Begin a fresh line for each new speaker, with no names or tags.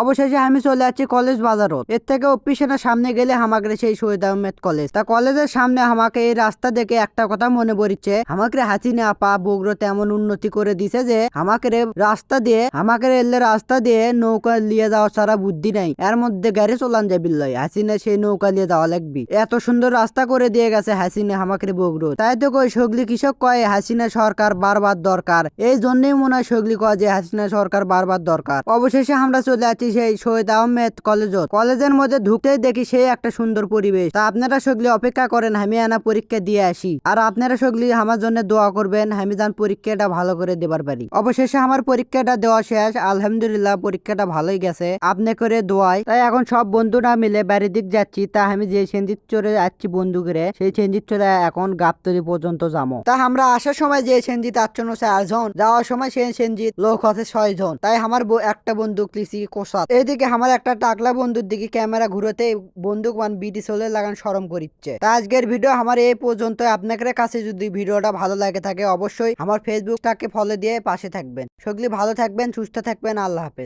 অবশেষে আমি চলে যাচ্ছি কলেজ বাজার বাজারত। এর থেকে অফিসের সামনে গেলে আমাকে সেই শহীদ আহমেদ কলেজ। তা কলেজের সামনে আমাকে এই রাস্তা দেখে একটা কথা মনে পড়ছে আমাকে হাসিনে আপা বগুড়োতে এমন উন্নতি করে দিছে যে আমাকে রাস্তা দিয়ে আমাকে এলে রাস্তা দিয়ে নৌকা নিয়ে যাওয়া ছাড়া বুদ্ধি নাই। এর মধ্যে গাড়ি চলান যাবি লয়। হাসিনা সেই নৌকা নিয়ে যাওয়া লাগবি। এত সুন্দর রাস্তা করে দিয়ে গেছে হাসিনা আমাকে বগুড়ো তাই তো কই সগলি কৃষক কয়, হাসিনা সরকার বারবার দরকার। এই জন্যই মনে হয় সগলি কয় যে, হাসিনা সরকার বারবার দরকার। অবশেষে আমরা চলে যাচ্ছি সেই শহীদ আহমেদ কলেজ কলেজের মধ্যে ঢুকতেই দেখি সেই একটা সুন্দর পরিবেশ। তা আপনারা সগলি অপেক্ষা করেন, আমি আনা পরীক্ষা দিয়ে আসি। আর আপনারা সগলি আমার জন্য দোয়া করবেন, আমি যান পরীক্ষাটা ভালো করে দেবার পারি। অবশেষে আমার পরীক্ষাটা দেওয়া শেষ, আলহামদুলিল্লাহ পরীক্ষাটা ভালোই গেছে। আপনি করে দোয়াই। তাই এখন সব বন্ধুরা মিলে বাড়ির দিক যাচ্ছি। তা আমি যে সেনজিৎ চড়ে যাচ্ছি বন্ধু করে সেই সেনজিৎ চড়ে এখন গাবতলি পর্যন্ত যাব। তা আমরা আসার সময় যে সেনজিৎ আটজন চারজন, যাওয়ার সময় সেই সেনজিৎ লোক হচ্ছে ছয় জন তাই আমার একটা বন্দুক লিসি কোসাত এইদিকে আমার একটা টাকলা বন্ধুর দিকে ক্যামেরা ঘুরোতে বন্দুক মান বিটি সোলের লাগান সরম করিচ্ছে। তা আজকের ভিডিও আমার এই পর্যন্ত আপনাদের কাছে যদি ভিডিওটা ভালো লাগে থাকে অবশ্যই আমার ফেসবুকটাকে ফলো দিয়ে পাশে থাকবেন। সকলে ভালো থাকবেন, সুস্থ থাকবেন। আল্লাহ হাফেজ।